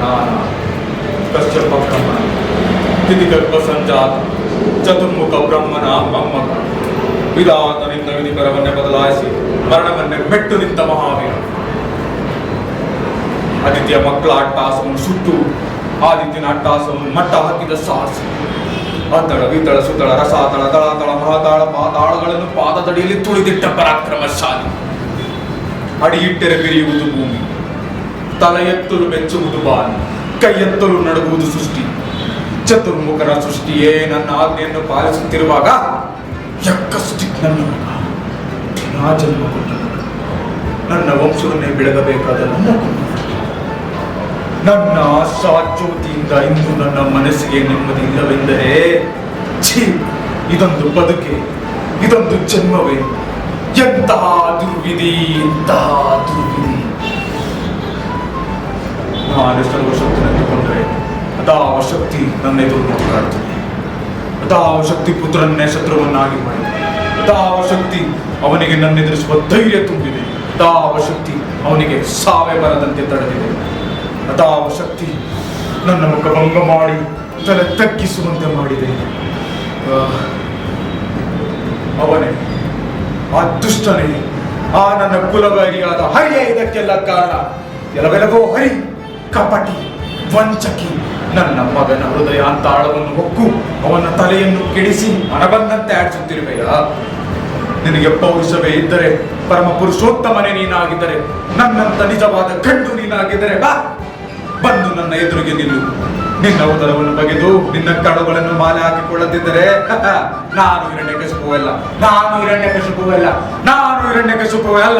ನಾನು ಕಶ್ಯಪ ಬ್ರಹ್ಮನ ತಿಥಿಗರ್ಭ ಸಂಜಾತ ಚತುರ್ಮುಖ ಬ್ರಹ್ಮನ ಮೊಮ್ಮಗ ವಿಧಾತನಿಂದ ವಿಧಿಪರವನ್ನೇ ಬದಲಾಯಿಸಿ ಮರಣವನ್ನೇ ಮೆಟ್ಟು ನಿಂತ ಮಹಾವೀರ ಆದಿತ್ಯ ಮಕ್ಕಳ ಅಟ್ಟಾಸವನ್ನು ಸುಟ್ಟು ಆದಿತ್ಯನ ಅಟ್ಟಾಸವನ್ನು ಮಟ್ಟ ಹಾಕಿದ ಸಾಹಸ ಅತ್ತಳ ವಿತಳ ಸುತಳ ರಸಾತಳ ತಳಾತಳ ಮಹಾತಾಳ ಪಾತಾಳಗಳನ್ನು ಪಾದದಡಿಯಲ್ಲಿ ತುಳಿದಿಟ್ಟ ಪರಾಕ್ರಮಶಾಲಿ ಅಡಿ ಇಟ್ಟರೆ ಬಿರಿಯುವುದು ಭೂಮಿ ತಲೆ ಎತ್ತಲು ಬೆಚ್ಚುವುದು ಬಾನ್ ಕೈ ನಡುಗುವುದು ಸೃಷ್ಟಿ. ಚತುರ್ಮುಖರ ಸೃಷ್ಟಿಯೇ ನನ್ನ ಆಜ್ಞೆಯನ್ನು ಪಾಲಿಸುತ್ತಿರುವಾಗ ನನ್ನ ನಾ ಜನ್ಮ ಕೊಟ್ಟ ನನ್ನ ವಂಶವನ್ನೇ ಬೆಳಗಬೇಕಾದ ನನ್ನ ನನ್ನ ಆಶಾಜ್ಯೋತಿಯಿಂದ ಇಂದು ನನ್ನ ಮನಸ್ಸಿಗೆ ನೆಮ್ಮದಿ ಇಲ್ಲವೆಂದರೆ, ಛೀ, ಇದೊಂದು ಬದುಕೆ, ಇದೊಂದು ಜನ್ಮವೇ. ಎಂತಹ ದುರ್ವಿಧಿ ಎಂತಹ ದುರ್ವಿಧಿ. ಶಕ್ತಿ ನನ್ನ ಎದುರು ಹೋರಾಡುತ್ತದೆ ಅದಾವ ಶಕ್ತಿ ಪುತ್ರನ್ನೇ ಶತ್ರುವನ್ನಾಗಿ ಮಾಡಿದೆ. ಅಥವಾ ಶಕ್ತಿ ಅವನಿಗೆ ನನ್ನ ಎದುರಿಸುವ ಧೈರ್ಯ ತುಂಬಿದೆ. ಅದಾವ ಶಕ್ತಿ ಅವನಿಗೆ ಸಾವೆ ಬರದಂತೆ ತಡೆದಿದೆ. ಅದಾವ ಶಕ್ತಿ ನನ್ನ ಮುಖಭಂಗ ಮಾಡಿ, ತಲೆ ತಗ್ಗಿಸುವಂತೆ ಮಾಡಿದೆ. ಅವನೇ, ಆ ದುಷ್ಟನೇ, ಆ ನನ್ನ ಕುಲಗಾರಿಯಾದ ಹರಿಯೇ ಇದಕ್ಕೆಲ್ಲ ಕಾರಣ. ಎಲ್ಲವೆಲ್ಲವೋ ಹರಿ, ಕಪಟಿ, ವಂಚಕಿ. ನನ್ನ ಮಗನ ಹೃದಯ ಅಂತಾಳವನ್ನು ಹೊಕ್ಕು, ಅವನ ತಲೆಯನ್ನು ಕೆಡಿಸಿ ಮನಬಂದಂತೆ ಆಡಿಸುತ್ತಿರುವೆಯ? ನಿನಗೆ ಪೌರುಷವೇ ಇದ್ದರೆ, ಪರಮ ಪುರುಷೋತ್ತಮನೇ ನೀನಾಗಿದ್ದರೆ, ನನ್ನಂತ ನಿಜವಾದ ಗಂಡು ನೀನಾಗಿದ್ದರೆ, ಬಾ! ಬಂದು ನನ್ನ ಎದುರಿಗೆ ನಿಲ್ಲು. ನಿನ್ನ ಉದರವನ್ನು ಬಗೆದು, ನಿನ್ನ ಕಡುಗಳನ್ನು ಮಾಲೆ ಹಾಕಿಕೊಳ್ಳದಿದ್ದರೆ ನಾನು ಹಿರಣ್ಯ ಕಶುಪುವಲ್ಲ ನಾನು ಹಿರಣ್ಯ ಕಶುಪುವಲ್ಲ ನಾನು ಹಿರಣ್ಯ ಕಸುಪುವಲ್ಲ